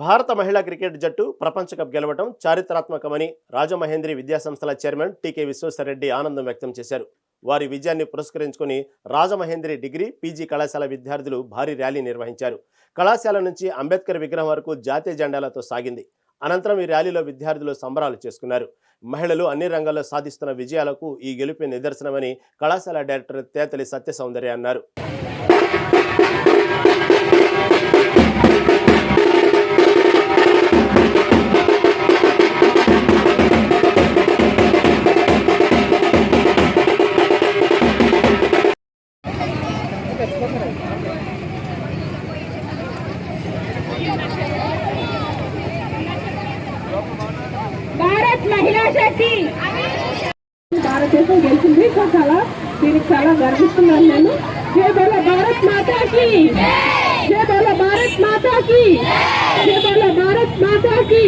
భారత మహిళా క్రికెట్ జట్టు ప్రపంచ కప్ గెలవడం చారిత్రాత్మకమని రాజమహేంద్రి విద్యాసంస్థల చైర్మన్ టీకే విశ్వేశ్వరరెడ్డి ఆనందం వ్యక్తం చేశారు. వారి విజయాన్ని పురస్కరించుకుని రాజమహేంద్రి డిగ్రీ పీజీ కళాశాల విద్యార్థులు భారీ ర్యాలీ నిర్వహించారు. కళాశాల నుంచి అంబేద్కర్ విగ్రహం వరకు జాతీయ జెండాలతో సాగింది. అనంతరం ఈ ర్యాలీలో విద్యార్థులు సంబరాలు చేసుకున్నారు. మహిళలు అన్ని రంగాల్లో సాధిస్తున్న విజయాలకు ఈ గెలుపే నిదర్శనమని కళాశాల డైరెక్టర్ తేతలి సత్య సౌందర్య అన్నారు. భారత్ మహిళా శక్తి. భారతదేశం గెలిచింది. సో చాలా దీనికి చాలా గర్విస్తున్నాను నేను. జై బోల భారత్ మాతాకి. జై బోల భారత్ మాతాకి. జై బోల భారత్ మాతాకి.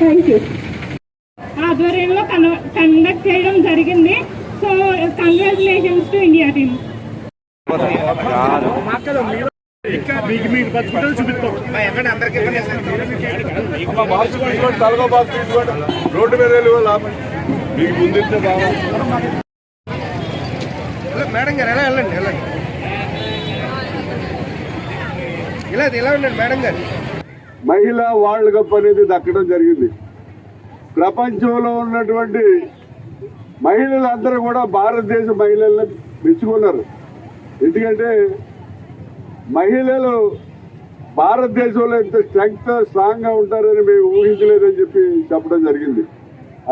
థ్యాంక్ యూ ఆధ్వర్యంలో కండక్ట్ చేయడం జరిగింది. So congratulations to India team road మీద మీకు ముందు బాగా మేడం గారు ఎలా వెళ్ళండి వెళ్ళండి ఇలా ఇలా ఉండండి మేడం గారు మహిళా వరల్డ్ కప్ అనేది దక్కడం జరిగింది. ప్రపంచంలో ఉన్నటువంటి మహిళలందరూ కూడా భారతదేశ మహిళలను మెచ్చుకున్నారు. ఎందుకంటే మహిళలు భారతదేశంలో ఎంత స్ట్రెంగ్త్ స్ట్రాంగ్గా ఉంటారని మేము ఊహించలేదని చెప్పి చెప్పడం జరిగింది.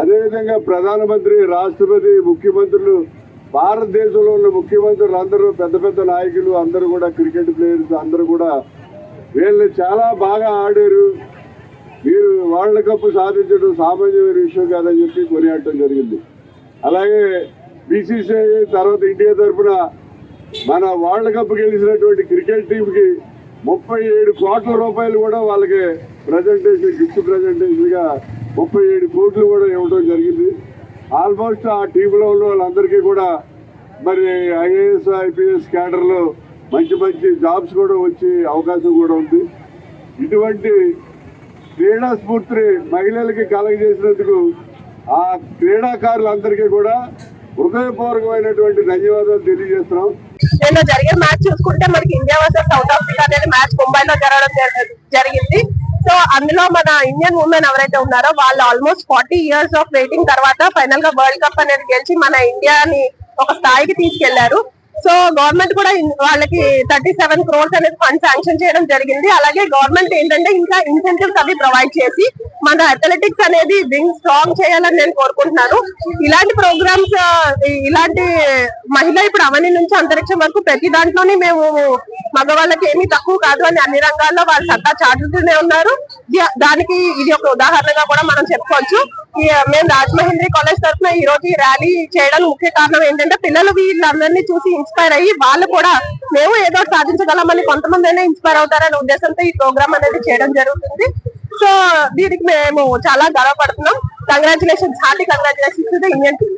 అదేవిధంగా ప్రధానమంత్రి రాష్ట్రపతి ముఖ్యమంత్రులు భారతదేశంలో ఉన్న ముఖ్యమంత్రులు అందరూ పెద్ద పెద్ద నాయకులు అందరూ కూడా క్రికెట్ ప్లేయర్స్ అందరూ కూడా వీళ్ళు చాలా బాగా ఆడారు. మీరు వరల్డ్ కప్ సాధించడం సామాన్యమైన విషయం కాదని చెప్పి కొనియాడటం జరిగింది. అలాగే బీసీసీఐ తర్వాత ఇండియా తరఫున మన వరల్డ్ కప్ గెలిచినటువంటి క్రికెట్ టీంకి ముప్పై ఏడు కోట్ల రూపాయలు కూడా వాళ్ళకి ప్రజెంటేషన్ గిఫ్ట్ ప్రజెంటేషన్గా ముప్పై ఏడు కోట్లు కూడా ఇవ్వడం జరిగింది. ఆల్మోస్ట్ ఆ టీంలో ఉన్న వాళ్ళందరికీ కూడా మరి ఐఏఎస్ ఐపీఎస్ క్యాడర్లో మంచి మంచి జాబ్స్ కూడా వచ్చే అవకాశం కూడా ఉంది. ఇటువంటి క్రీడా స్ఫూర్తిని మహిళలకి కలగజేసినందుకు ఆ క్రీడాకారులందరికీ కూడా హృదయపూర్వకమైనటువంటి ధన్యవాదాలు తెలియజేస్తున్నాం. నిన్న జరిగే మ్యాచ్ చూసుకుంటే మనకి ఇండియా వర్సెస్ సౌత్ ఆఫ్రికా అనేది మ్యాచ్ ముంబైలో జరగడం జరిగింది. సో అందులో మన ఇండియన్ ఉమెన్ ఎవరైతే ఉన్నారో వాళ్ళు almost forty years of waiting తర్వాత ఫైనల్గా వరల్డ్ కప్ అనేది గెలిచి మన ఇండియాని ఒక స్థాయికి తీసుకెళ్ళారు. సో గవర్నమెంట్ కూడా వాళ్ళకి థర్టీ సెవెన్ క్రోర్స్ అనేది ఫండ్ శాంక్షన్ చేయడం జరిగింది. అలాగే గవర్నమెంట్ ఏంటంటే ఇంకా ఇన్సెంటివ్స్ అవి ప్రొవైడ్ చేసి మన అథ్లెటిక్స్ అనేది వింగ్ స్ట్రాంగ్ చేయాలని నేను కోరుకుంటున్నాను. ఇలాంటి ప్రోగ్రామ్స్ ఇలాంటి మహిళ ఇప్పుడు అవని నుంచి అంతరిక్షం వరకు ప్రతి దాంట్లోనే మేము మగవాళ్ళకి ఏమీ తక్కువ కాదు అని అన్ని రంగాల్లో వాళ్ళు సత్తా చాటుతూనే ఉన్నారు. దానికి ఇది ఒక ఉదాహరణగా కూడా మనం చెప్పుకోవచ్చు. మేము రాజమహేంద్రి కాలేజ్ తరఫున ఈ రోజు ర్యాలీ చేయడానికి ముఖ్య కారణం ఏంటంటే పిల్లలు వీళ్ళందరినీ చూసి ఇన్స్పైర్ అయ్యి వాళ్ళు కూడా మేము ఏదో సాధించగలమని కొంతమంది అయినా ఇన్స్పైర్ అవుతారనే ఉద్దేశంతో ఈ ప్రోగ్రామ్ అనేది చేయడం జరుగుతుంది. సో దీనికి మేము చాలా గర్వపడుతున్నాం. Congratulations hearty congratulations Indian team